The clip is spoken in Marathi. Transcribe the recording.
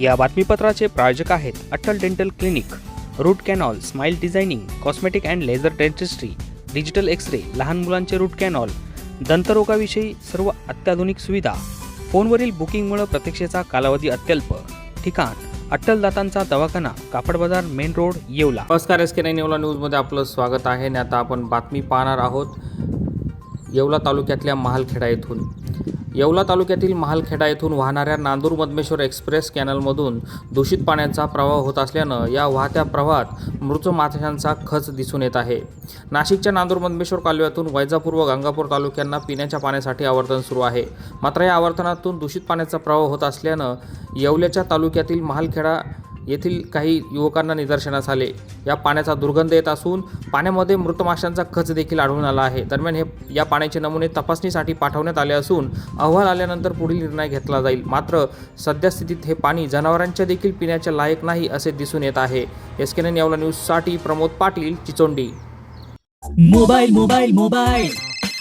या बातमीपत्राचे प्रायोजक आहेत Attal dental clinic root canal smile designing cosmetic and laser dentistry digital X ray लहान मुलांचे रूट कॅनॉल दंतरोगाविषयी सर्व अत्याधुनिक सुविधा फोनवरील बुकिंगमुळे प्रतीक्षेचा कालावधी अत्यल्प. ठिकाण अट्टल दातांचा दवाखाना कापड बाजार मेन रोड येवला. नमस्कार एस के नाईन येवला न्यूजमध्ये आपलं स्वागत आहे. आणि आता आपण बातमी पाहणार आहोत येवला तालुक्यातल्या महालखेडा येथून. येवला तालुक्यातील महालखेडा येथून वाहणाऱ्या नांदूर मधमेश्वर एक्सप्रेस कॅनलमधून दूषित पाण्याचा प्रवाह होत असल्यानं या वाहत्या प्रवाहात मृत माथ्यांचा खच दिसून येत आहे. नाशिकच्या नांदूर मधमेश्वर कालव्यातून वैजापूर व गंगापूर तालुक्यांना पिण्याच्या पाण्यासाठी आवर्तन सुरू आहे. मात्र या आवर्तनातून दूषित पाण्याचा प्रवाह होत असल्यानं येवल्याच्या तालुक्यातील महालखेडा येथील काही युवकांना निदर्शनास आले. या पाण्याचा दुर्गंध येत असून पाण्यामध्ये मृत माशांचा खच देखील आढळून आला आहे. दरम्यान हे या पाण्याचे नमुने तपासणीसाठी पाठवण्यात आले असून अहवाल आल्यानंतर पुढील निर्णय घेतला जाईल. मात्र सध्या स्थितीत हे पाणी जनावरांच्या देखील पिण्याच्या लायक नाही असे दिसून येत आहे. एस के यावला न्यूजसाठी Pramod Patil Chichondi. Mobile mobile mobile.